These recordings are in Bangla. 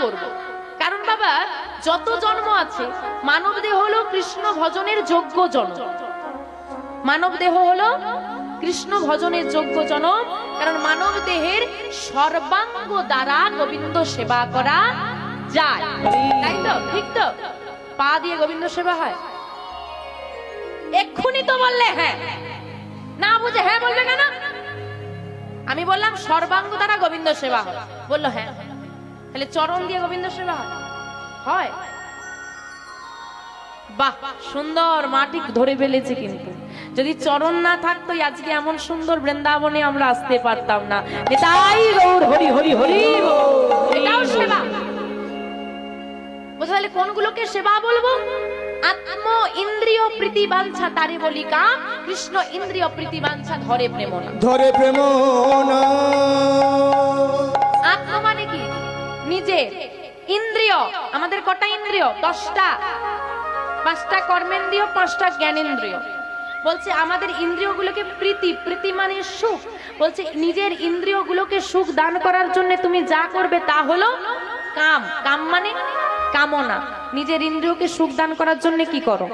করব। কারণ বাবা, যত জন্ম আছে মানব দেহ হলো কৃষ্ণ ভজনের যোগ্য জন্ম মানব দেহ হলো কৃষ্ণ ভজনের যোগ্য জনম কারণ মানব দেহের সর্বাঙ্গ দ্বারা গোবিন্দ সেবা করা যায়। তাই তো? ঠিক তো? পা দিয়ে গোবিন্দ সেবা হয়? এক্ষুনি তো বললে হ্যাঁ। না বুঝে হ্যাঁ বলবে কেন? আমি বললাম সর্বাঙ্গ দ্বারা গোবিন্দ সেবা হয়। বলল হ্যাঁ। তাহলে চরণ দিয়ে গোবিন্দ সেবা হয়। হয়। বাহ সুন্দর মাটি ধরে ফেলেছে কিন্তু। যদি চরণ না থাকতো আজকে এমন সুন্দর বৃন্দাবনে আমরা আসতে পারতাম না। এটাই গৌর হরি হরি হরি বল। এটাও সেবা। তাহলে কোনগুলোকে সেবা বলব? আত্ম ইন্দ্রিয় প্রীতি বাঞ্ছা তারে বলি কাম কৃষ্ণ ইন্দ্রিয় প্রীতি বাঞ্ছা ধরে প্রেম না ধরে প্রেম আত্ম নিজে। ইন্দ্রিয় আমাদের কটা ইন্দ্রিয়? দশটা। পাঁচটা কর্মেন্দ্রিয় পাঁচটা জ্ঞানেন্দ্রিয় বলছে আমাদের ইন্দ্রিয়গুলোকে প্রীতি প্রীতি মানে সুখ। বলছে নিজের ইন্দ্রিয়গুলোকে সুখ দান করার জন্য তুমি যা করবে তা হলো কাম। কাম মানে কামনা। নিজের ইন্দ্রিয়কে সুখ দান করার জন্য কি করো?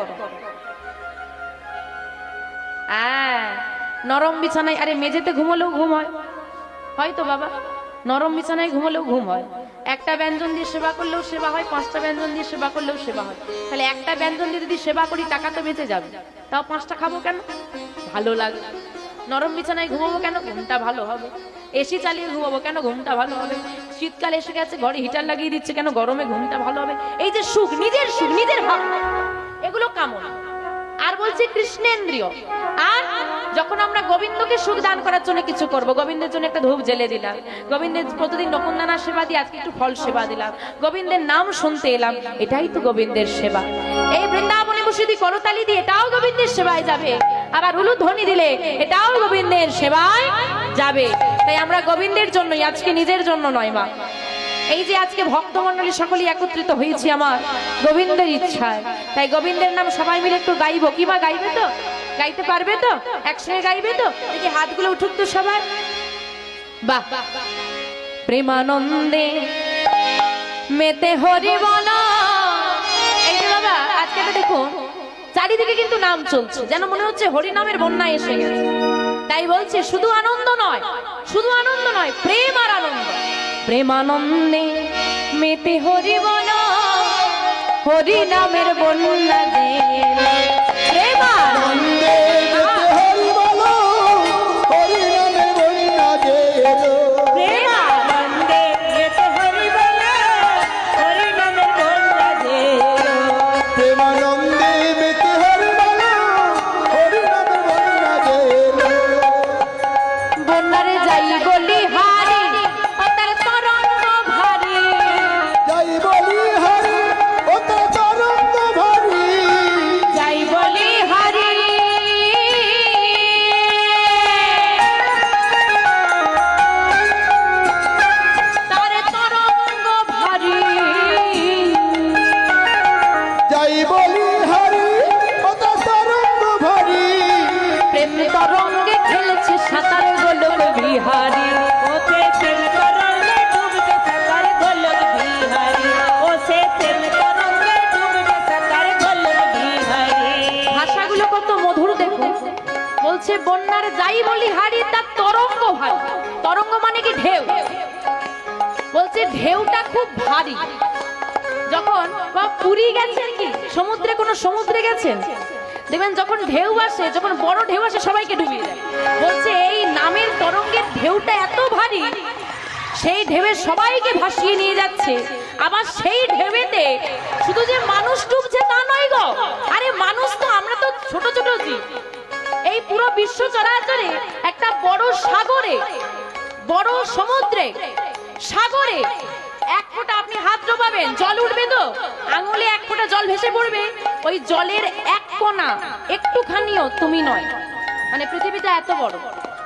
আহ, নরম বিছানায় আরে মেঝেতে ঘুমলেও ঘুম হয়। হয়তো বাবা নরম বিছানায় ঘুমলেও ঘুম হয়। একটা ব্যঞ্জন দিয়ে সেবা করলেও সেবা হয়, পাঁচটা ব্যঞ্জন দিয়ে সেবা করলেও সেবা হয়। তাহলে একটা ব্যঞ্জন দিয়ে যদি সেবা করি, টাকা তো বেঁচে যাবে। তাও পাঁচটা খাব কেন? ভালো লাগে। নরম বিছানায় ঘুমাবো কেন? ঘুমটা ভালো হবে। এসি চালিয়ে ঘুমাবো কেন? ঘুমটা ভালো হবে। শীতকাল এসে গেছে, ঘরে হিটার লাগিয়ে দিচ্ছে কেন? গরমে ঘুমটা ভালো হবে। এই যে সুখ, নিজের সুখ, নিজের ভাবনা, এগুলো কামনা। আর বলছি কৃষ্ণেন্দ্রীয়। আর যখন আমরা গোবিন্দকে সুখ দান করার জন্য কিছু করব, গোবিন্দের জন্য একটা ধূপ জেলে দিলাম। গোবিন্দের প্রতিদিন নকুন্দানা সেবা দিয়ে আজকে একটু ফল সেবা দিলাম। গোবিন্দের নাম শুনতে এলাম, এটাই তো গোবিন্দের সেবা। এই বৃন্দাবনে বসে যদি করতালি দিয়ে, এটাও গোবিন্দের সেবায় যাবে। আবার উলু ধ্বনি দিলে, এটাও গোবিন্দের সেবায় যাবে। তাই আমরা গোবিন্দের জন্যই, আজকে নিজের জন্য নয় মা। এই যে আজকে ভক্তমন্ডলী সকলেই একত্রিত হয়েছি আমার, গোবিন্দের ইচ্ছায়। তাই গোবিন্দের নাম সবাই মিলে একটু গাইবো। কি বা গাইবে তো? গাইতে পারবে তো? একসঙ্গে গাইবে তো? দেখি হাতগুলো উঠুক তো সবার বাহ প্রেমানন্দে মেতে হরি বল এই যে বাবা, আজকে দেখুন চারিদিকে কিন্তু নাম চলছে। যেন মনে হচ্ছে হরি নামের বন্যা এসে গেছে। তাই বলছে, শুধু আনন্দ নয়, শুধু আনন্দ নয়, প্রেম আর আনন্দ। প্রেমানন্দে মেতে হরি বল হরি নামের বন্যা যে প্রেমানন্দে খুব যখন বা পুরী গেছেন কি, সমুদ্রে, কোনো সমুদ্রে গেছেন দেখবেন যখন ঢেউ আসে, যখন বড় ঢেউ আসে, সবাইকে ডুবিয়ে দেয়। বলছে, এই নামের তরঙ্গের ঢেউটা এত ভারী, সেই ঢেউয়ে সবাইকে ভাসিয়ে নিয়ে যাচ্ছে। আবার সেই ঢেউতে শুধু যে মানুষ ডুবছে তা নয় গো। আরে মানুষ তো আমরা তো ছোট ছোট জীব এই পুরো বিশ্ব চরাচরে একটা বড় সাগরে, বড় সমুদ্রে, সাগরে এক ফোঁটা আপনি হাত ডোবাবেন জল উঠবে তো? আঙুলে এক ফোঁটা জল ভেসে পড়বে। ওই জলের এক কোনা একটুখানিও তুমি নয়। মানে পৃথিবীটা এত বড়।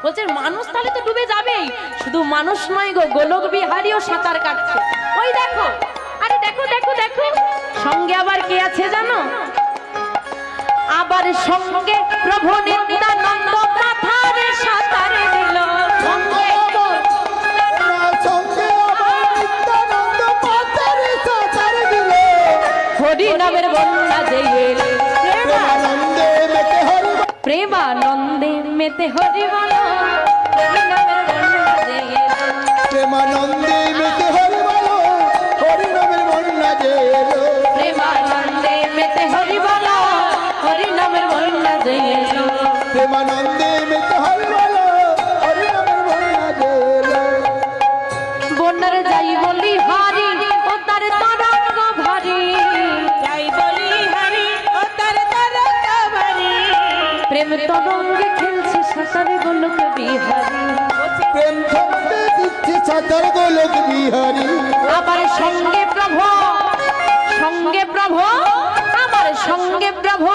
বলছে, মানুষ তাহলে তো ডুবে যাবেই। শুধু মানুষ নয় গো, গোলক বিহারীও সাঁতার কাটছে। ওই দেখো, আরে দেখো দেখো দেখো। সঙ্গে আবার কে আছে জানো? আবার সঙ্গে প্রভু নিত্যানন্দ মাথারে সাঁতারে মেতে হরি বলো হরি নামের বন্যা যে এলো। প্রেমানন্দে মেতে হরি বলো হরি নামের বন্যা যে এলো। প্রেমানন্দে মেতে হরি বলো হরি নামের বন্যা যে এলো। প্রেমানন্দে মেতে হরি বলো হরি নামের বন্যা যে এলো। বন্যার যাই বলি হারি ও তার তরঙ্গ ভারী। যাই বলি হারি ও তার তরঙ্গ ভারী। প্রেম তরঙ্গে সাঁতার গোলক বিহারী। প্রেম ছন্দে দিচ্ছে সাঁতার গোলক বিহারী। আবার সঙ্গে প্রভু সঙ্গে প্রভু আমার সঙ্গে প্রভু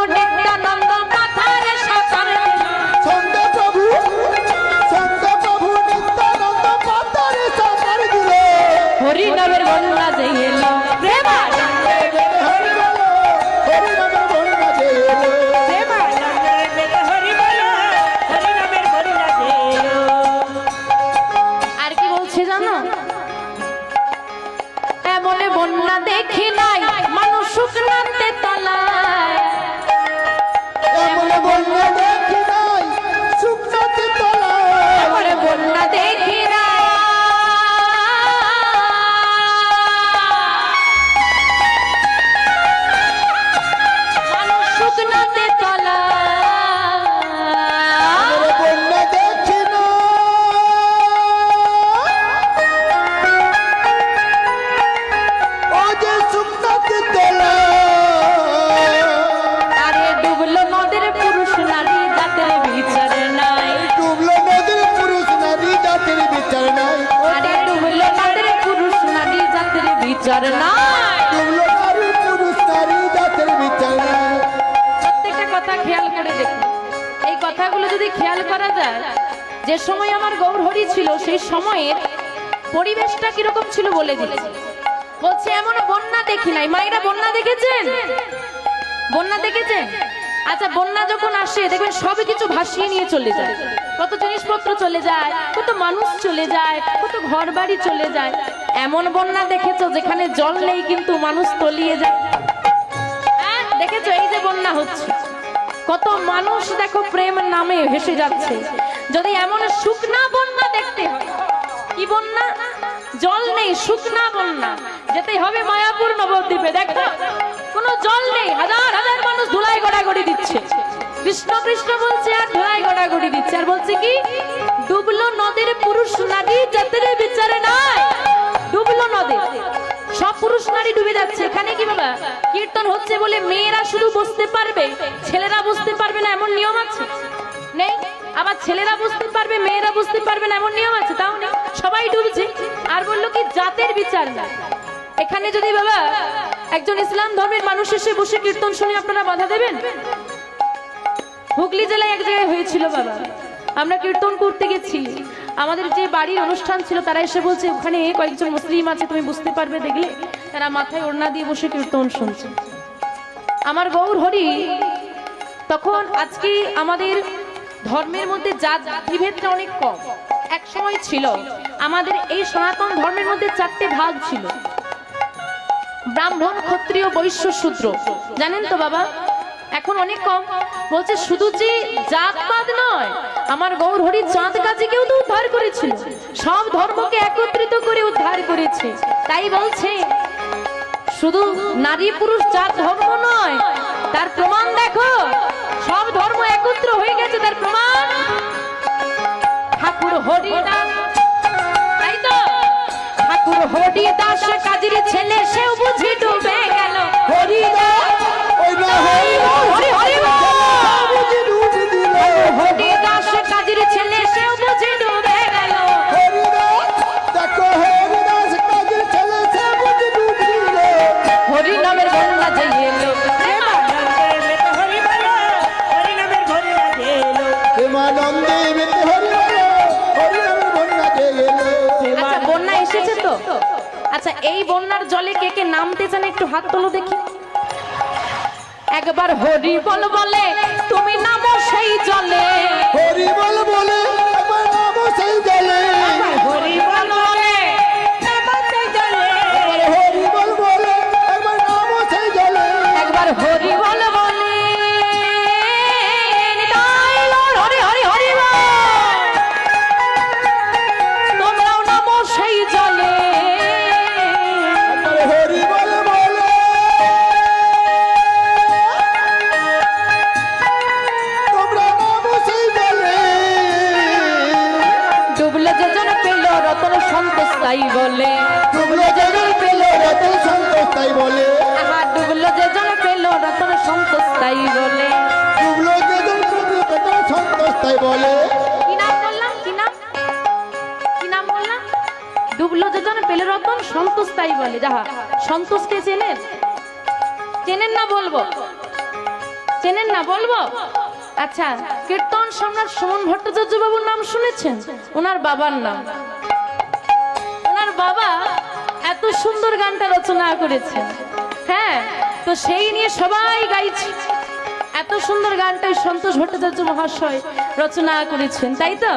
জানো এমন বন্যা দেখি নাই মানুষ শুকনাতে যে সময় আমার গৌরহরি ছিল সেই সময়ের পরিবেশটা কীরকম ছিল বলে দিচ্ছি বলছে এমন বন্যা দেখি নাই। মায়েরা বন্যা দেখেছেন? বন্যা দেখেছেন? আচ্ছা বন্যা যখন আসে দেখবেন সবই কিছু ভাসিয়ে নিয়ে চলে যায়। কত জিনিসপত্র চলে যায় কত মানুষ চলে যায় কত ঘর বাড়ি চলে যায়। এমন বন্যা দেখেছ যেখানে জল নেই কিন্তু মানুষ তলিয়ে যায়? হ্যাঁ, দেখেছ? এই যে বন্যা হচ্ছে। কত মানুষ দেখো প্রেম নামে ভেসে যাচ্ছে। যদি এমন শুকনা বন্যা দেখতে কি বন্যা? জল নেই, শুকনা বন্যা। যেতে হবে মায়াপুর নবদ্বীপে। দেখো কোনো জল নেই। হাজার হাজার মানুষ ধুলাই গড়াগড়ি দিচ্ছে। কৃষ্ণ কৃষ্ণ বলছে আর ধুলাই গড়াগড়ি দিচ্ছে। আর বলছে কি? ডুবলো নদীর পুরুষ নারী যাদের বিচারে নাই। ডুবলো নদী। সব পুরুষ নারী ডুবে যাচ্ছে। এখানে কি বাবা? কীর্তন হচ্ছে বলে মেয়েরা শুধু বসতে পারবে, ছেলেরা বসতে পারবে না, এমন নিয়ম আছে? নেই? আবার ছেলেরা বুঝতে পারবে, মেয়েরা বুঝতে পারবে না, এমন নিয়ম আছে, তাও নেই। সবাই ডুবছে। আর বলল কি, জাতের বিচার। না এখানে যদি বাবা একজন ইসলাম ধর্মের মানুষ এসে বসে কীর্তন শুনে আপনারা বাধা দেবেন? হুগলি জেলায় এক জায়গায় হয়েছিল বাবা। আমরা কীর্তন করতে গেছি। আমাদের যে বাড়ির অনুষ্ঠান ছিল, তারা এসে বলছে, ওখানে কয়েকজন মুসলিম আছে, তুমি বুঝতে পারবে দেখলে। তারা মাথায় ওড়না দিয়ে বসে কীর্তন শুনছে। আমার গৌর হরি, তখন আজকে আমাদের ধর্মের মধ্যে জাত বিভেদটা অনেক কম। এক সময় ছিল, আমাদের এই সনাতন ধর্মের মধ্যে চারটে ভাগ ছিল। ব্রাহ্মণ, ক্ষত্রিয়, বৈশ্য, শূদ্র। জানেন তো বাবা, এখন অনেক কম। বলছে, শুধু যে জাতপাত নয়, আমার গৌর হরি চাঁদ কাজীকেও তো উদ্ধার করেছিল। সব ধর্মকে একত্রিত করে উদ্ধার করেছে। তাই বলছে, শুধু নারী পুরুষ জাত ধর্ম নয় তার প্রমাণ দেখো। সব ধর্ম একত্র হয়ে গেছে তার প্রমাণ। ঠাকুর হরিদাস তাই তো? ঠাকুর হরিদাস কাজের ছেলে, সেও বুঝি ডুবে। আচ্ছা এই বন্যার জলে কে কে নামতে চান একটু হাত তোলো দেখি। একবার হরি বল বলে তুমি নামো সেই জলে। হরি বল বলে নামো সেই তাই বলে। ডুবলো যেজন পেল রতন সন্তোষ তাই বলে। আহা ডুবলো যে জন পেল রতন সন্তোষ তাই বলে। ডুবলো যেজন পেল রতন সন্তোষ তাই বলে। কি নাম বললাম? কি নাম? কি নাম বললাম? ডুবলো যে জন পেল রতন সন্তোষ তাই বলে। যাহা সন্তোষকে চেনেন? চেনেন না বলব? চেনেন না বলব? আচ্ছা কীর্তন সম্রাট সুমন ভট্টাচার্য বাবুর নাম শুনেছেন? ওনার বাবার নাম। বাবা এত সুন্দর গানটা রচনা করেছেন হ্যাঁ তো সেই নিয়ে সবাই গাইছে। এত সুন্দর গানটা ওই সন্তোষ ভট্টাচার্য মহাশয় রচনা করেছেন তাই তো?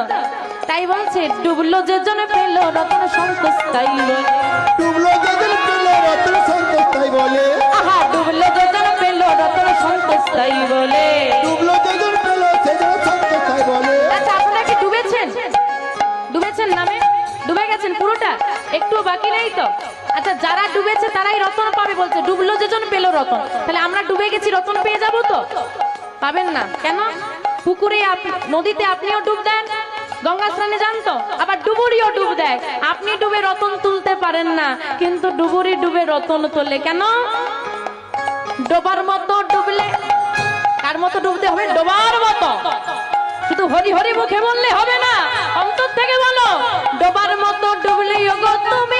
তাই বলছে ডুবলো যে জন পেল রতন সন্তোষ তাই বলে। ডুবলো যেজন পেল রতন সন্তোষ তাই বলে। আহা ডুবলো যে জন পেল রতন সন্তোষ তাই বলে। ডুবলো যেজন পেল সেজন সন্তোষ তাই বলে। আচ্ছা আপনারা কি ডুবেছেন? ডুবেছেন নামে? ডুবে গেছেন পুরোটা? একটু বাকি নেই তো? আচ্ছা যারা ডুবেছে তারাই রতন পাবে বলছে। ডুবলো যেজন, পেল রতন। তাহলে আমরা ডুবে গেছি, রতন পেয়ে যাব তো? পাবেন না। কেন? পুকুরে নদীতে আপনিও ডুব দেন, গঙ্গা স্নানে যান তো? আবার ডুবুরিও ডুব দেয়। আপনি ডুবে রতন তুলতে পারেন না, কিন্তু ডুবুরি ডুবে রতন তোলে। কেন? ডোবার মতো ডুবলে কার মতো ডুবতে হবে? ডোবার মতো। শুধু হরি হরি মুখে বললে হবে না। অন্তর থেকে বলো। ডোবার মতো ডুবলে তুমি।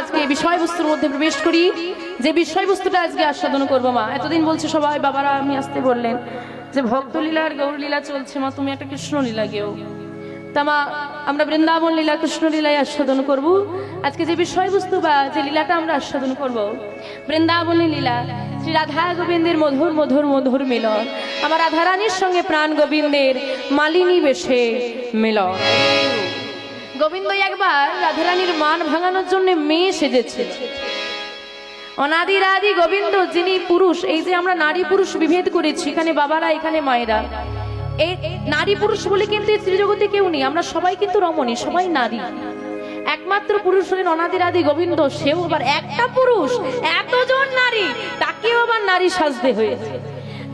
আজকে বিষয়বস্তুর মধ্যে প্রবেশ করি। যে বিষয়বস্তুটা আজকে আস্বাদন করব মা। এতদিন বলছে সবাই, বাবারা, আমি আসতে বললেন যে ভক্তলীলা আর গৌরলীলা চলছে মা, তুমি একটা কৃষ্ণলীলা গেও। তা মা, আমরা বৃন্দাবন লীলা কৃষ্ণলীলায় আস্বাদন করব। আজকে যে বিষয়বস্তু বা যে লীলাটা আমরা আস্বাদন করব, বৃন্দাবনী লীলা, শ্রী রাধা গোবিন্দের মধুর মধুর মধুর মিলন। আমার রাধারানীর সঙ্গে প্রাণ গোবিন্দের মালিনী বেশে মিলন। গোবিন্দ একবার রাধারানীর মান ভাঙানোর জন্য মেয়ে সেজেছে। অনাদির আদি গোবিন্দ, যিনি পুরুষ, এই যে আমরা নারী পুরুষ বিভেদ করেছি, এখানে বাবারা, এখানে মায়েরা। এই নারী পুরুষ বলে কিন্তু এই ত্রিজগতে কেউ নেই, আমরা সবাই কিন্তু রমণী, সবাই নারী। একমাত্র পুরুষ হলেন অনাদির আদি গোবিন্দ, সেও আবার একটা পুরুষ, এতজন নারী, তাকেও আবার নারী সাজতে হয়েছে।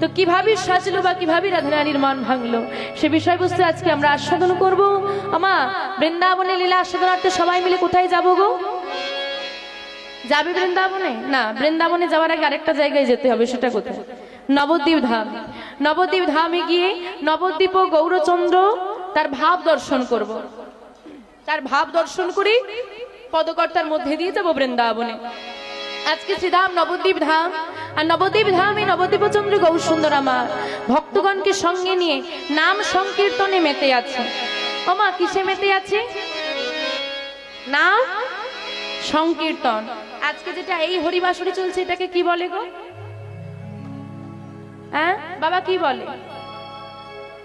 তো কীভাবে সাজলো বা কীভাবে রাধারানীর মান ভাঙলো? সে বিষয়বস্তু আজকে আমরা আস্বাদন করব। আমা, বৃন্দাবনে লীলা আস্বাদনার্থে সবাই মিলে কোথায় যাব গো? যাবে বৃন্দাবনে? না, বৃন্দাবনে যাওয়ার আগে আরেকটা জায়গায় যেতে হবে, সেটা কোথায়? নবদ্বীপ ধাম। নবদ্বীপ ধামে গিয়ে নবদ্বীপ ও গৌরচন্দ্র তার ভাব দর্শন করব। তার ভাব দর্শন করি পদকর্তার মধ্যে দিয়ে যাব বৃন্দাবনে। আজকে শ্রীধাম নবদ্বীপ ধাম আর নবদ্বীপ ধামে গৌর সুন্দর আমার। ভক্তগণকে সঙ্গে নিয়ে নাম সংকীর্তনে মেতে আছে। ওমা কিসে মেতে আছে? নাম সংকীর্তন। আজকে যেটা এই হরিবাসুরি চলছে, এটাকে কি বলে গো? হ্যাঁ? বাবা, কি বলে?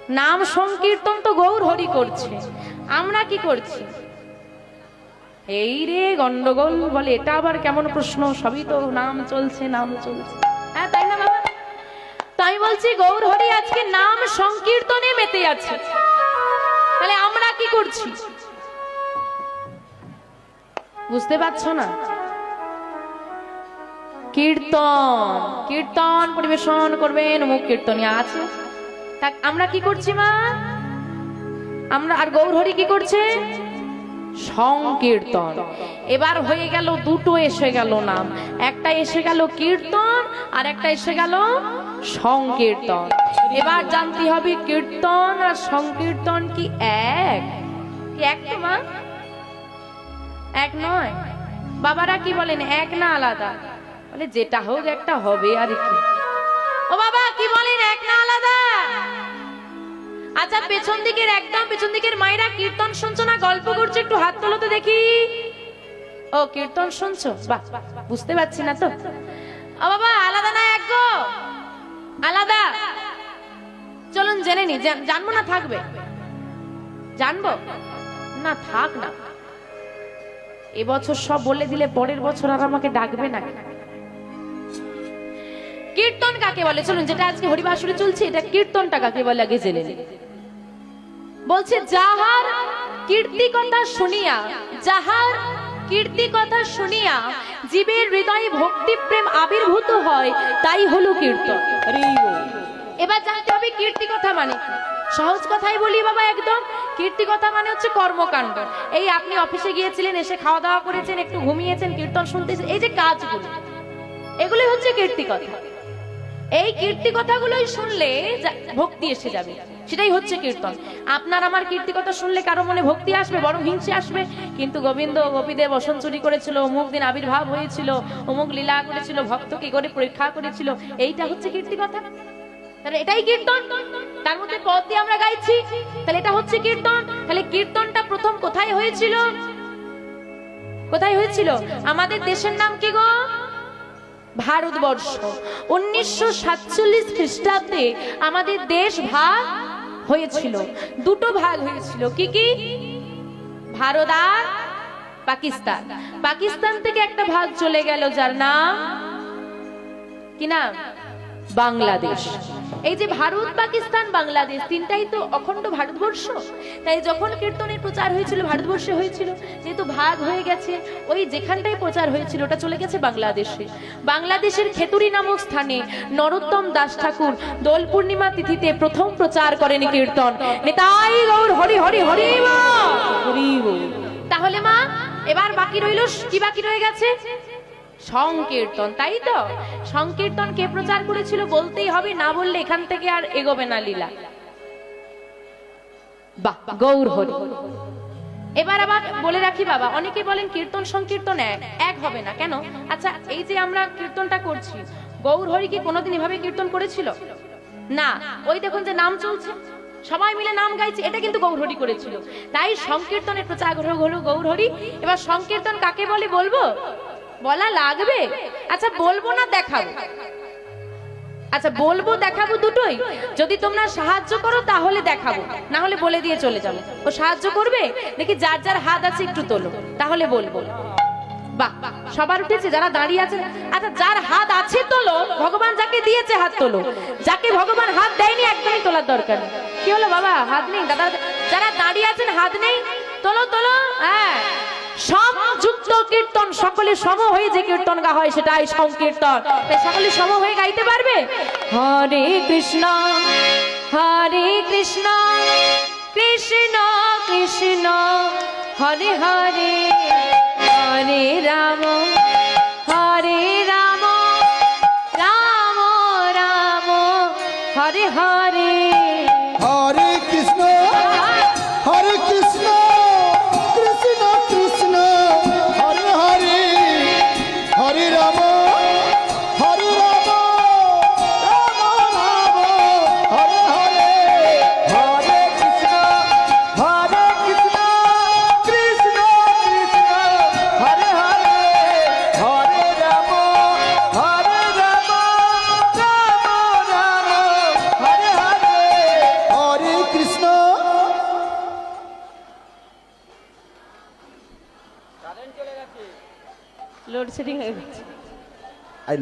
নাম সংকীর্তন তো গৌর হরি করছে। আমরা কি করছি? এই রে গন্ডগোল বলে, এটা আবার কেমন প্রশ্ন? সবই তো নাম চলছে নাম চলছে। হ্যাঁ তাই না বাবা? তাই বলছি গৌর হরি আজকে নাম সংকীর্তনে মেতে আছে। তাহলে আমরা কি করছি? বুঝতে পারছ না? কীর্তন কীর্তন পরিবেশন করবেন মুখ কীর্তনিয়া আছে। আমরা কি করছি মা? আমরা, আর গৌরহরি কি করছে? সংকীর্তন। এবার হয়ে গেল, দুটো এসে গেল নাম। একটা এসে গেল কীর্তন, আর একটা এসে গেল সংকীর্তন। এবার জানতে হবে, কীর্তন আর সংকীর্তন কি এক? এক তো মা? এক নয়? বাবারা কি বলেন, এক না আলাদা? বলে, যেটা হোক একটা হবে, আর কি? ও বাবা, কি বলেন, এক না আলাদা? আচ্ছা পেছন দিকের একদম পেছন দিকের মায়েরা কীর্তন শুনছো না? গল্প করছ, একটু হাত তোলো তো দেখি। ও, কীর্তন শুনছো? বাহ, বুঝতে পারছি না তো। ও বাবা, আলাদা না, এক গো। আলাদা। চলুন জেনে নি জানব না থাকবে? জানব? না, থাক না। এবছর সব বলে দিলে, পরের বছর আর আমাকে ডাকবে না। কীর্তন কাকে বলে? চলুন, যেটা আজকে হরিবাসরে চলছে, এটা কীর্তনটা কাকে বলে আগে জেনে নিন। বলছে, যাহার কীর্তি কথা শুনিয়া, যাহার কীর্তি কথা শুনিয়া জীবের হৃদয়ে ভক্তি প্রেম আবির্ভূত হয়, তাই হলো কীর্তন। এবার জানতে হবে কীর্তি কথা মানে কি? সহজ কথাই বলি বাবা একদম। কীর্তি কথা মানে হচ্ছে কর্মকাণ্ড। এই আপনি অফিসে গিয়েছিলেন, এসে খাওয়া দাওয়া করেছেন, একটু ঘুমিয়েছেন, কীর্তন শুনতেছেন, এই যে কাজগুলো, এগুলোই হচ্ছে কীর্তি কথা এই কীর্তি কথাগুলোই শুনলে ভক্তি এসে যাবে। সেটাই হচ্ছে কীর্তন। আপনার আমার কীর্তি কথা শুনলে কারও মনে ভক্তি আসবে, বরং হিংসে আসবে। কিন্তু গোবিন্দ গোপীদের বসন চুরি করেছিল, অমুক দিন আবির্ভাব হয়েছিল, অমুক লীলা করেছিল ভক্ত কি করে পরীক্ষা করেছিল। এইটা হচ্ছে কীর্তি কথা। তাহলে এটাই কীর্তন। তার মধ্যে দিয়ে আমরা গাইছি। তাহলে এটা হচ্ছে কীর্তন। তাহলে কীর্তনটা প্রথম কোথায় হয়েছিল? কোথায় হয়েছিল? আমাদের দেশের নাম কি গো? ভারতবর্ষ। উনিশশো সাতচল্লিশ খ্রিস্টাব্দে আমাদের দেশ ভাগ হয়েছিল। দুটো ভাগ হয়েছিল। কি কি? ভারত আর পাকিস্তান। পাকিস্তান থেকে একটা ভাগ চলে গেল, যার নাম? কি নাম? বাংলাদেশ। এই যে ভারত, পাকিস্তান, বাংলাদেশ, তিনটাই তো অখণ্ড ভারতবর্ষ। তাই যখন কীর্তনের প্রচার হয়েছিল, ভারতবর্ষে হয়েছিল, যেহেতু ভাগ হয়ে গেছে, ওই যেখানটাই প্রচার হয়েছিল, ওটা চলে গেছে বাংলাদেশে। বাংলাদেশের খেতুরি নামক স্থানে নরোত্তম দাস ঠাকুর দোল পূর্ণিমা তিথিতে প্রথম প্রচার করেন কীর্তন। নেতাই গৌর, হরি হরি হরি। তাহলে মা, এবার বাকি রইল, কি বাকি রয়ে গেছে? সংকীর্তন, তাই তো? সংকীর্তন কে প্রচার করেছিল বলতেই হবে, না বললে এখান থেকে আর এগোবে না লীলা। গৌর হরি। এবার আবার বলে রাখি বাবা অনেকে বলেন কীর্তন সংকীর্তন এক এক হবে না, কেন? আচ্ছা এই যে আমরা কীর্তনটা করছি, গৌর হরি কি কোনোদিন এভাবে কীর্তন করেছিল? না, ওই দেখুন যে নাম চলছে, সবাই মিলে নাম গাইছে, এটা কিন্তু গৌরহরি করেছিল। তাই সংকীর্তনের প্রচার হলো গৌরহরি এবার সংকীর্তন কাকে বলে বলব? বলা লাগবে? আচ্ছা বলব না দেখাবো। আচ্ছা বলব, দেখাবো দুটোই? যদি তোমরা সাহায্য করো, তাহলে দেখাবো। না হলে বলে দিয়ে চলে যাব। ও সাহায্য করবে? দেখি যার যার হাত আছে, একটু তোলো। তাহলে বলব। বাহ, সবার উঠেছে? যারা দাঁড়িয়ে আছে আচ্ছা যার হাত আছে, তোলো। ভগবান যাকে দিয়েছে, হাত তোলো। যাকে ভগবান হাত দেয়নি, একদমই তোলার দরকার কি হলো বাবা? হাত নেই? দাদা, যারা দাঁড়িয়ে আছেন, হাত নেই? তোলো তোলো। হ্যাঁ। সংযুক্ত কীর্তন সকলে সম হয়ে যে কীর্তন গা হয় সেটাই সংকীর্তন। সকলে সম হয়ে গাইতে পারবে? হরে কৃষ্ণ হরে কৃষ্ণ কৃষ্ণ কৃষ্ণ, হরে হরে হরে রাম, হরে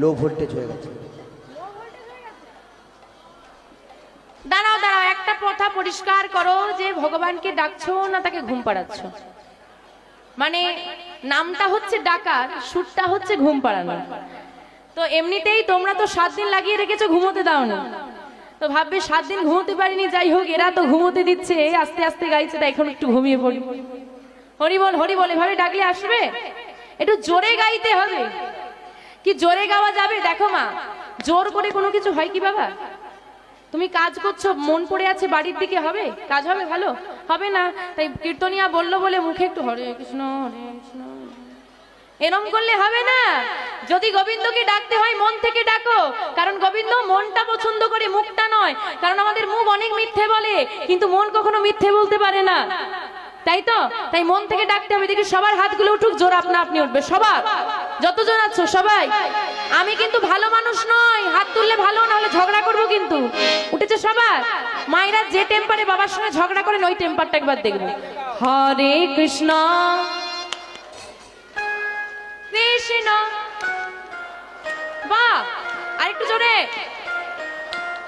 লো ভোল্টেজ হয়ে গেছে। দাঁড়াও দাঁড়াও, একটা কথা পরিষ্কার করো যে ভগবানকে ডাকছো না তাকে ঘুম পাড়াচ্ছ? মানে নামটা হচ্ছে ডাকার, সুরটা হচ্ছে ঘুম পাড়ানো তো এমনিতেই তোমরা তো সাত দিন লাগিয়ে রেখেছো, ঘুমোতে দাও না তো ভাববে সাত দিন ঘুমোতে পারিনি, যাই হোক, এরা তো ঘুমোতে দিচ্ছে আস্তে আস্তে গাইছে, তাই এখন একটু ঘুমিয়ে পড়ি। হরি বল হরি বল, এভাবে ডাকলে আসবে? একটু জোরে গাইতে হবে। কি জোরে গাওয়া যাবে? দেখো মা। জোর করে কোনো কিছু হয় কি বাবা? তুমি কাজ করছ, মন পড়ে আছে, বাড়ির দিকে হবে? কাজ হবে, ভালো? হবে না। তাই কীর্তনিয়া বলল বলে মুখে একটু হরে কৃষ্ণ হরে কৃষ্ণ। এরম করলে হবে না। যদি গোবিন্দকে ডাকতে হয়, মন থেকে ডাকো। কারণ গোবিন্দ মনটা পছন্দ করে, মুখটা নয়। কারণ আমাদের মুখ অনেক মিথ্যে বলে, কিন্তু মন কখনো মিথ্যে বলতে পারে না। তাই তো? তাই মন থেকে ডাকতে হবে। দেখি সবার হাতগুলো উঠুক, জোর আপনা আপনি উঠবে। সবার। যতজন আছো, সবাই? আমি কিন্তু ভালো মানুষ নই, হাত তুললে ভালো না হলে ঝগড়া করব কিন্তু। উঠেছে সবার? মায়েরা যে টেম্পারে বাবার সঙ্গে ঝগড়া করেন, ওই টেম্পারটা একবার দেখব। হরে কৃষ্ণ। কৃষ্ণ। বা আরেকটু জোরে।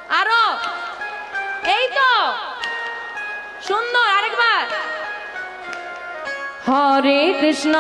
আরও। এই তো। সুন্দর, আরেকবার। হরে কৃষ্ণ।